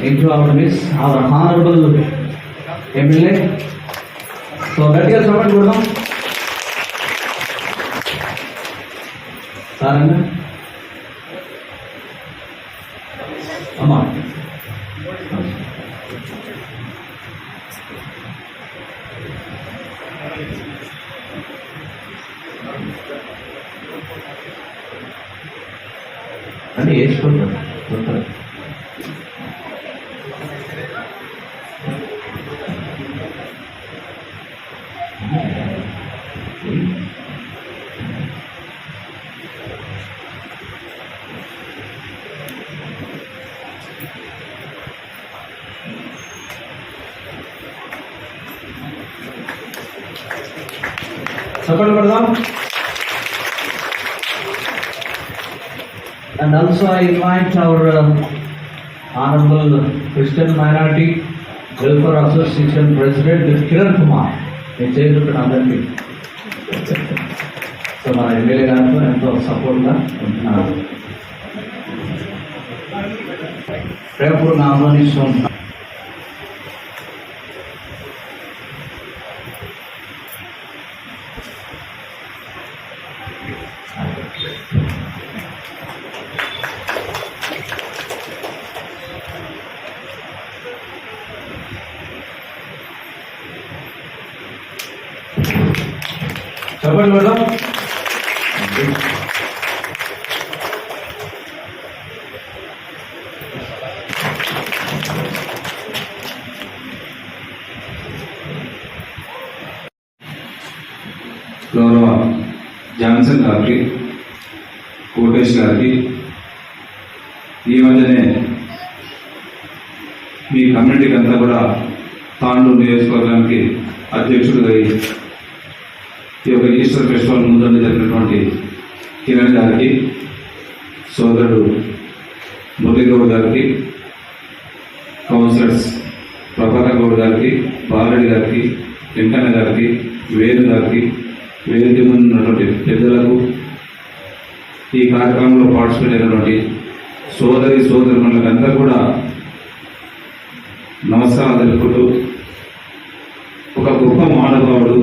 into our midst, our honorable MLA. So గట్టిగా చెప్పండి కూడా సారంగా అమ్మా అంటే వేసుకుంటారు सकल प्रणाम And also I invite our uh, Honorable Christian Minority Welfare Association President Kiran Kumar. నేను చేరుకుంటున్న అందరికీ సో మన ఎమ్మెల్యే గారితో ఎంతో సపోర్ట్గా ఉంటున్నారు ప్రేమపూర్ణ ఆహ్వానిస్తూ చెప్పండి మేడం గౌరవ జాన్సన్ గారికి కోటేష్ గారికి ఈ మధ్యనే మీ కమ్యూనిటీకి అంతా కూడా తాండూరు నియోజకవర్గానికి అధ్యక్షుడుగా అయి ఈ యొక్క ఈస్టర్ ఫెస్టివల్ ముందుండి జరిగినటువంటి కిరణ్ గారికి సోదరుడు మురళీగౌడ్ గారికి కౌన్సిలర్స్ ప్రభాకర్ గౌడ్ గారికి బాలరెడ్డి గారికి వెంకన్న గారికి వేణు గారికి వేదిక ముందు ఉన్నటువంటి పెద్దలకు ఈ కార్యక్రమంలో పార్టిసిపేట్ అయినటువంటి సోదరి సోదరులకు కూడా నమస్కారం తెలుపుకుంటూ ఒక గొప్ప మానవాడు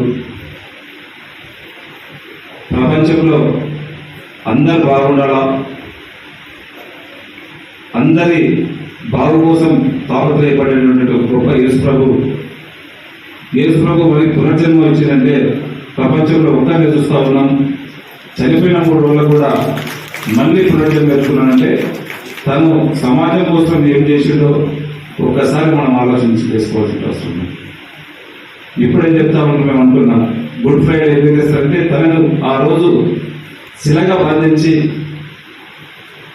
ప్రపంచంలో అందరు బాగుండాలా? అందరి బాగు కోసం తాపత్రయపడేటువంటి ఒక గొప్ప యేసు ప్రభు యేసు ప్రభు మనకి పునర్జన్మ ఇచ్చిందంటే ప్రపంచంలో ఒక్కనే చూస్తూ ఉన్నాం. చనిపోయిన మూడు రోజులు కూడా మళ్ళీ పునర్జన్మ పెట్టుకున్నానంటే తను సమాజం కోసం ఏం చేసిండో ఒక్కసారి మనం ఆలోచించి చేసుకోవాల్సిన అవసరం ఇప్పుడే చెప్తా ఉన్నాం మేము అంటున్నాం గుడ్ ఫ్రైడే ఏం చేస్తారంటే తనను ఆ రోజు శిలంగా బంధించి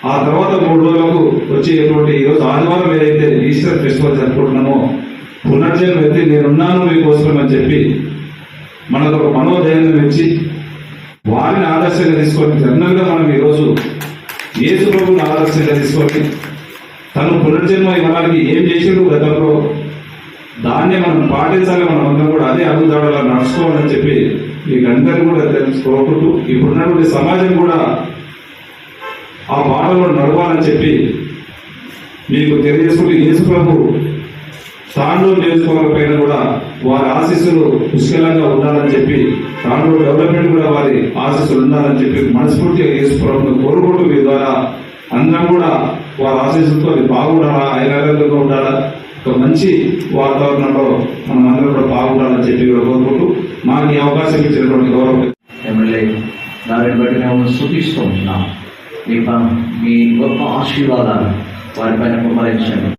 ఆ తర్వాత మూడు రోజులకు వచ్చేటువంటి ఈ రోజు ఆదివారం ఏదైతే ఈస్టర్ ఫెస్టివల్ జరుపుకుంటున్నామో పునర్జన్మ ఎత్తి నేనున్నాను మీకోసం అని చెప్పి మనకు ఒక మనోధైర్యం ఇచ్చి వారిని ఆదర్శంగా తీసుకొని జనరల్గా మనం ఈరోజు యేసు ప్రభుని ఆదర్శంగా తీసుకొని తను పునర్జన్మ ఇవ్వడానికి ఏం చేసిండు గతంలో దాన్ని మనం పాటించాలి మనం అందరం కూడా అదే అడుగుదాడలా నడుచుకోవాలని చెప్పి మీకందరూ కూడా తెలుసుకోకుండా ఇప్పుడున్నటువంటి సమాజం కూడా ఆ బాటలో నడవాలని చెప్పి మీకు తెలియజేసుకుంటూ యేసు ప్రభు తాండూరు నియోజకవర్గం పైన కూడా వారి ఆశీస్సులు పుష్కలంగా ఉండాలని చెప్పి తాండూరు డెవలప్మెంట్ కూడా వారి ఆశీస్సులు ఉండాలని చెప్పి మనస్ఫూర్తిగా యేసు ప్రభుత్వం కోరుకుంటూ మీ ద్వారా అందరం కూడా వారి ఆశీస్సులతో బాగుండాలా ఐరాగంగా ఉండాలా ఒక మంచి వాతావరణంలో మనం అందరం కూడా బాగుండాలని చెప్పి కూడా కోరుకుంటూ మాకు ఈ అవకాశం ఇచ్చినటువంటి గౌరవం ఎమ్మెల్యే దాన్ని బట్టి మేము సూచిస్తూ ఉంటున్నాం. మీ ప- మీ గొప్ప ఆశీర్వాదాలు వారిపైన కుమరించండి